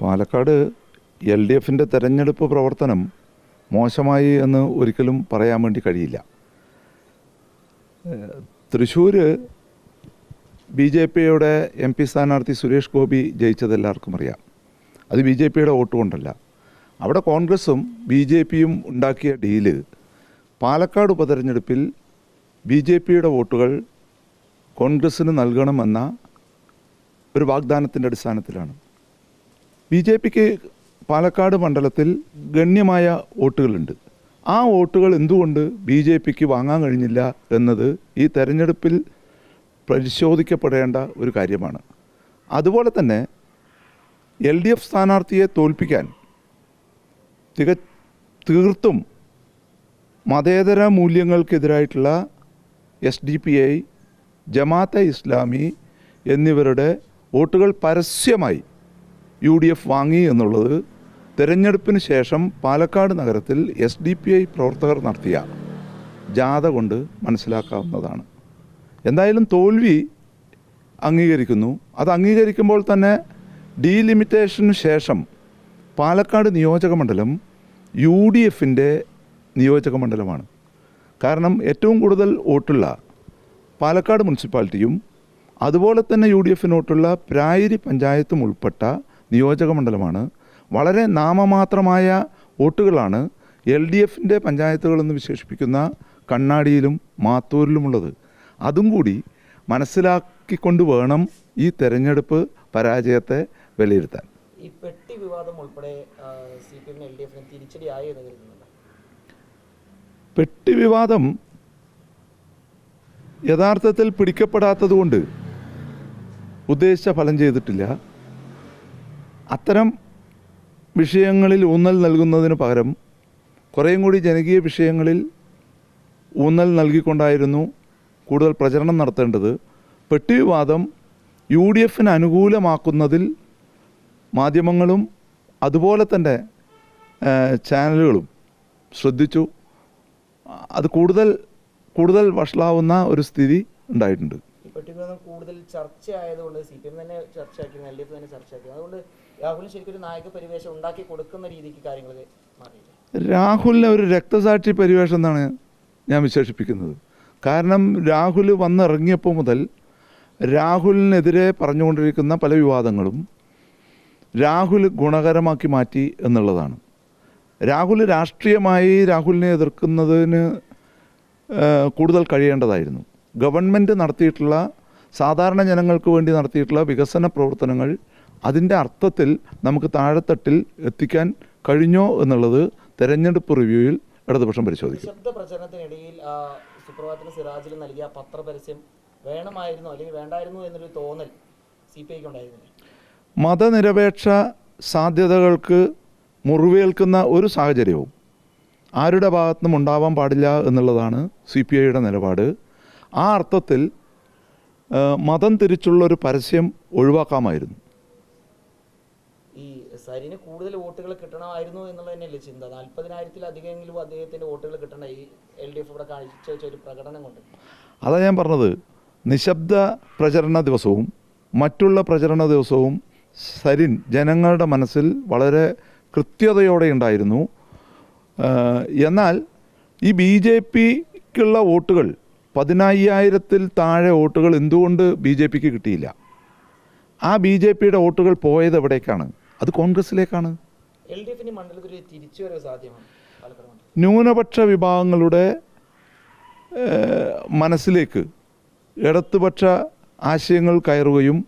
Palakkad L D എഫിന്റെ തെരഞ്ഞെടുപ്പ് പ്രവർത്തനം മോശമായി എന്ന് ഒരിക്കലും പറയാൻ വേണ്ടി കഴിയില്ല. തൃശ്ശൂർ ബി ജെ പിയുടെ എം പി സ്ഥാനാർത്ഥി സുരേഷ് ഗോപി ജയിച്ചത് എല്ലാവർക്കും അറിയാം. അത് ബി ജെ പിയുടെ വോട്ട് കൊണ്ടല്ല. അവിടെ കോൺഗ്രസും ബി ജെ പിയും ഉണ്ടാക്കിയ ഡീൽ പാലക്കാട് ഉപതെരഞ്ഞെടുപ്പിൽ ബി ജെ പിയുടെ വോട്ടുകൾ കോൺഗ്രസ്സിന് നൽകണമെന്ന ഒരു വാഗ്ദാനത്തിന്റെ അടിസ്ഥാനത്തിലാണ്. ബി ജെ പിക്ക് പാലക്കാട് മണ്ഡലത്തിൽ ഗണ്യമായ വോട്ടുകളുണ്ട്. ആ വോട്ടുകൾ എന്തുകൊണ്ട് ബി ജെ പിക്ക് വാങ്ങാൻ കഴിഞ്ഞില്ല എന്നത് ഈ തെരഞ്ഞെടുപ്പിൽ പരിശോധിക്കപ്പെടേണ്ട ഒരു കാര്യമാണ്. അതുപോലെ തന്നെ എൽ ഡി എഫ് സ്ഥാനാർത്ഥിയെ തോൽപ്പിക്കാൻ തിക തീർത്തും മതേതര മൂല്യങ്ങൾക്കെതിരായിട്ടുള്ള S D P I Jamaat-e Islami എന്നിവരുടെ വോട്ടുകൾ പരസ്യമായി യു ഡി എഫ് വാങ്ങി എന്നുള്ളത് തെരഞ്ഞെടുപ്പിന് ശേഷം പാലക്കാട് നഗരത്തിൽ എസ് ഡി പി ഐ പ്രവർത്തകർ നടത്തിയ ജാഥ കൊണ്ട് മനസ്സിലാക്കാവുന്നതാണ്. എന്തായാലും തോൽവി അംഗീകരിക്കുന്നു. അത് അംഗീകരിക്കുമ്പോൾ തന്നെ ഡീലിമിറ്റേഷന് ശേഷം പാലക്കാട് നിയോജക മണ്ഡലം യു ഡി എഫിന്റെ നിയോജക മണ്ഡലമാണ്. കാരണം ഏറ്റവും കൂടുതൽ വോട്ടുള്ള പാലക്കാട് മുനിസിപ്പാലിറ്റിയും അതുപോലെ തന്നെ യു ഡി എഫിനോട്ടുള്ള പ്രായരി പഞ്ചായത്തും ഉൾപ്പെട്ട നിയോജക മണ്ഡലമാണ്. വളരെ നാമമാത്രമായ വോട്ടുകളാണ് എൽ ഡി എഫിന്റെ പഞ്ചായത്തുകളെന്ന് വിശേഷിപ്പിക്കുന്ന കണ്ണാടിയിലും മാത്തൂരിലുമുള്ളത്. അതും കൂടി മനസ്സിലാക്കിക്കൊണ്ട് വേണം ഈ തെരഞ്ഞെടുപ്പ് പരാജയത്തെ വിലയിരുത്താൻ. ഈ പെട്ടി വിവാദം ഉൾപ്പെടെ സി പി എമ്മിന് എൽ ഡി എഫിന് തിരിച്ചടിയായി എന്ന് കരുതുന്നുണ്ട്? പെട്ടി വിവാദം യഥാർത്ഥത്തിൽ പിടിക്കപ്പെടാത്തതുകൊണ്ട് ഉദ്ദേശിച്ച ഫലം ചെയ്തിട്ടില്ല. അത്തരം വിഷയങ്ങളിൽ ഊന്നൽ നൽകുന്നതിന് പകരം കുറേയും കൂടി ജനകീയ വിഷയങ്ങളിൽ ഊന്നൽ നൽകിക്കൊണ്ടായിരുന്നു കൂടുതൽ പ്രചരണം നടത്തേണ്ടത്. പെട്ടിവിവാദം യു ഡി എഫിന് അനുകൂലമാക്കുന്നതിൽ മാധ്യമങ്ങളും അതുപോലെ തന്നെ ചാനലുകളും ശ്രദ്ധിച്ചു. അത് കൂടുതൽ കൂടുതൽ വഷളാവുന്ന ഒരു സ്ഥിതി ഉണ്ടായിട്ടുണ്ട്. ഈ കൂടുതൽ ചർച്ച കൂടുതൽ ചർച്ചയായതുകൊണ്ട് സി പി എം തന്നെ ചർച്ചയാക്കി എൽ ഡി എഫ് തന്നെ ചർച്ചയാക്കി. അതുകൊണ്ട് രാഹുലിന് ശരിക്കും ഒരു നായക പരിവേഷം ഉണ്ടാക്കി കൊടുക്കുന്ന രീതിക്ക് കാര്യങ്ങൾ രാഹുലിന് രാഹുലിനെ ഒരു രക്തസാക്ഷി പരിവേഷം എന്നാണ് ഞാൻ വിശേഷിപ്പിക്കുന്നത്. കാരണം രാഹുൽ വന്നിറങ്ങിയപ്പോൾ മുതൽ രാഹുലിനെതിരെ പറഞ്ഞുകൊണ്ടിരിക്കുന്ന പല വിവാദങ്ങളും രാഹുൽ ഗുണകരമാക്കി മാറ്റി എന്നുള്ളതാണ്. രാഹുൽ രാഷ്ട്രീയമായി രാഹുലിനെ എതിർക്കുന്നതിന് കൂടുതൽ കഴിയേണ്ടതായിരുന്നു. ഗവൺമെന്റ് നടത്തിയിട്ടുള്ള സാധാരണ ജനങ്ങൾക്ക് വേണ്ടി നടത്തിയിട്ടുള്ള വികസന പ്രവർത്തനങ്ങൾ അതിന്റെ അർത്ഥത്തിൽ നമുക്ക് താഴെത്തട്ടിൽ എത്തിക്കാൻ കഴിഞ്ഞോ എന്നുള്ളത് തെരഞ്ഞെടുപ്പ് റിവ്യൂവിൽ ഇടതുപക്ഷം പരിശോധിക്കും. ശബ്ദ പ്രചരണത്തിനിടയിൽ ആ, സുപ്രഭാതത്തിന് സിറാജിൽ നൽകിയ ആ പത്രപരസ്യം വേണമായിരുന്നു അല്ലെങ്കിൽ വേണ്ടായിരുന്നു എന്നൊരു തോന്നൽ സി പി ഐക്ക് ഉണ്ടായിരുന്നില്ല? മതനിരപേക്ഷ സാധ്യതകൾക്ക് മുറിവേൽക്കുന്ന ഒരു സാഹചര്യവും ആരുടെ ഭാഗത്തുനിന്നും ഉണ്ടാവാൻ പാടില്ല എന്നുള്ളതാണ് സി പി ഐയുടെ നിലപാട്. ആ അർത്ഥത്തിൽ മതം തിരിച്ചുള്ളൊരു പരസ്യം ഒഴിവാക്കാമായിരുന്നു. ഈ സരിന് കൂടുതൽ വോട്ടുകൾ കിട്ടണമായിരുന്നു എന്നുള്ളത് തന്നെയല്ലേ ചിന്ത? നാൽപ്പതിനായിരത്തിലധികമെങ്കിലും അദ്ദേഹത്തിന്റെ വോട്ടുകൾ കിട്ടണ ഈ എൽ ഡി എഫ് ഇവിടെ കാഴ്ചവെച്ച ഒരു പ്രകടനം കൊണ്ട്. അതാ ഞാൻ പറഞ്ഞത്. നിശബ്ദ പ്രചരണ ദിവസവും മറ്റുള്ള പ്രചരണ ദിവസവും സരിൻ ജനങ്ങളുടെ മനസ്സിൽ വളരെ കൃത്യതയോടെ ഉണ്ടായിരുന്നു. എന്നാൽ ഈ ബി ജെ പിക്കുള്ള വോട്ടുകൾ പതിനയ്യായിരത്തിൽ താഴെ വോട്ടുകൾ എന്തുകൊണ്ട് ബി ജെ പിക്ക് കിട്ടിയില്ല? ആ ബി ജെ പിയുടെ വോട്ടുകൾ പോയത് എവിടേക്കാണ്? അത് കോൺഗ്രസിലേക്കാണ് ന്യൂനപക്ഷ വിഭാഗങ്ങളുടെ മനസ്സിലേക്ക് ഇടതുപക്ഷ ആശയങ്ങൾ കയറുകയും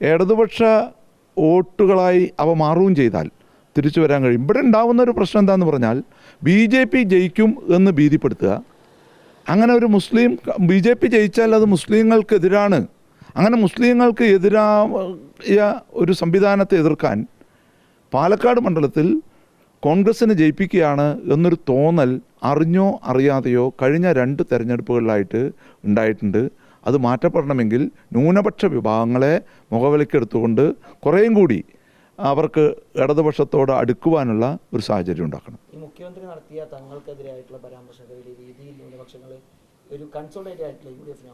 ഇടതുപക്ഷ വോട്ടുകളായി അവ മാറുകയും ചെയ്താൽ തിരിച്ചു വരാൻ കഴിയും. ഇവിടെ ഉണ്ടാവുന്ന ഒരു പ്രശ്നം എന്താണെന്ന് പറഞ്ഞാൽ ബി ജെ പി ജയിക്കും എന്ന് ഭീതിപ്പെടുത്തുക. അങ്ങനെ ഒരു മുസ്ലിം ബി ജെ പി ജയിച്ചാൽ അത് മുസ്ലിങ്ങൾക്കെതിരാണ്. അങ്ങനെ മുസ്ലിങ്ങൾക്ക് എതിരായ ഒരു സംവിധാനത്തെ എതിർക്കാൻ പാലക്കാട് മണ്ഡലത്തിൽ കോൺഗ്രസ്സിനെ ജയിപ്പിക്കുകയാണ് എന്നൊരു തോന്നൽ അറിഞ്ഞോ അറിയാതെയോ കഴിഞ്ഞ രണ്ട് തെരഞ്ഞെടുപ്പുകളിലായിട്ട് ഉണ്ടായിട്ടുണ്ട്. അത് മാറ്റപ്പെടണമെങ്കിൽ ന്യൂനപക്ഷ വിഭാഗങ്ങളെ മുഖവിലക്കെടുത്തുകൊണ്ട് കുറേയും കൂടി അവർക്ക് ഇടതുപക്ഷത്തോട് അടുക്കുവാനുള്ള ഒരു സാഹചര്യം ഉണ്ടാക്കണം. മുഖ്യമന്ത്രി നടത്തിയ തങ്ങൾക്കെതിരായിട്ടുള്ള പരാമർശങ്ങളുടെ രീതിയിൽ ന്യൂനപക്ഷങ്ങൾ ഒരു കൺസോൾട്ടേറ്റ് ആയിട്ടുള്ള യു ഡി എഫിന്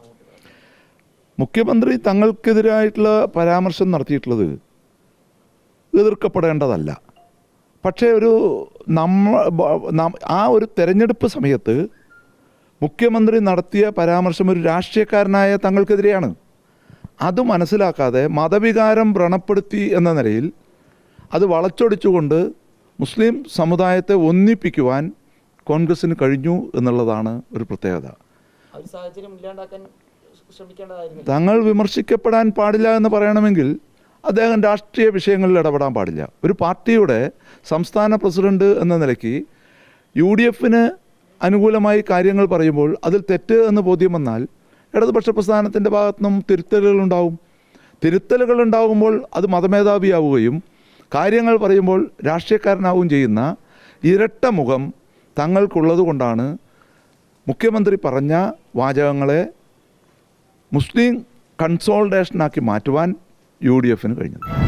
മുഖ്യമന്ത്രി തങ്ങൾക്കെതിരായിട്ടുള്ള പരാമർശം നടത്തിയിട്ടുള്ളത് എതിർക്കപ്പെടേണ്ടതല്ല. പക്ഷേ ഒരു നമ്മ ആ ഒരു തെരഞ്ഞെടുപ്പ് സമയത്ത് മുഖ്യമന്ത്രി നടത്തിയ പരാമർശം ഒരു രാഷ്ട്രീയക്കാരനായ തങ്ങൾക്കെതിരെയാണ്. അത് മനസ്സിലാക്കാതെ മതവികാരം വ്രണപ്പെടുത്തി എന്ന നിലയിൽ അത് വളച്ചൊടിച്ചുകൊണ്ട് മുസ്ലിം സമുദായത്തെ ഒന്നിപ്പിക്കുവാൻ കോൺഗ്രസ്സിന് കഴിഞ്ഞു എന്നുള്ളതാണ് ഒരു പ്രത്യേകത. തങ്ങൾ വിമർശിക്കപ്പെടാൻ പാടില്ല എന്ന് പറയണമെങ്കിൽ അദ്ദേഹം രാഷ്ട്രീയ വിഷയങ്ങളിൽ ഇടപെടാൻ പാടില്ല. ഒരു പാർട്ടിയുടെ സംസ്ഥാന പ്രസിഡന്റ് എന്ന നിലയ്ക്ക് യു ഡി എഫിന് അനുകൂലമായി കാര്യങ്ങൾ പറയുമ്പോൾ അതിൽ തെറ്റ് എന്ന് ബോധ്യം വന്നാൽ ഇടതുപക്ഷ പ്രസ്ഥാനത്തിന്റെ ഭാഗത്തു നിന്നും തിരുത്തലുകളുണ്ടാവും തിരുത്തലുകൾ ഉണ്ടാകുമ്പോൾ അത് മതമേധാവിയാവുകയും കാര്യങ്ങൾ പറയുമ്പോൾ രാഷ്ട്രീയക്കാരനാവുകയും ചെയ്യുന്ന ഇരട്ട മുഖം തങ്ങൾക്കുള്ളത് കൊണ്ടാണ് മുഖ്യമന്ത്രി പറഞ്ഞ വാചകങ്ങളെ മുസ്ലിം കൺസോൾട്ടേഷനാക്കി മാറ്റുവാൻ യു ഡി എഫിന് കഴിഞ്ഞത്.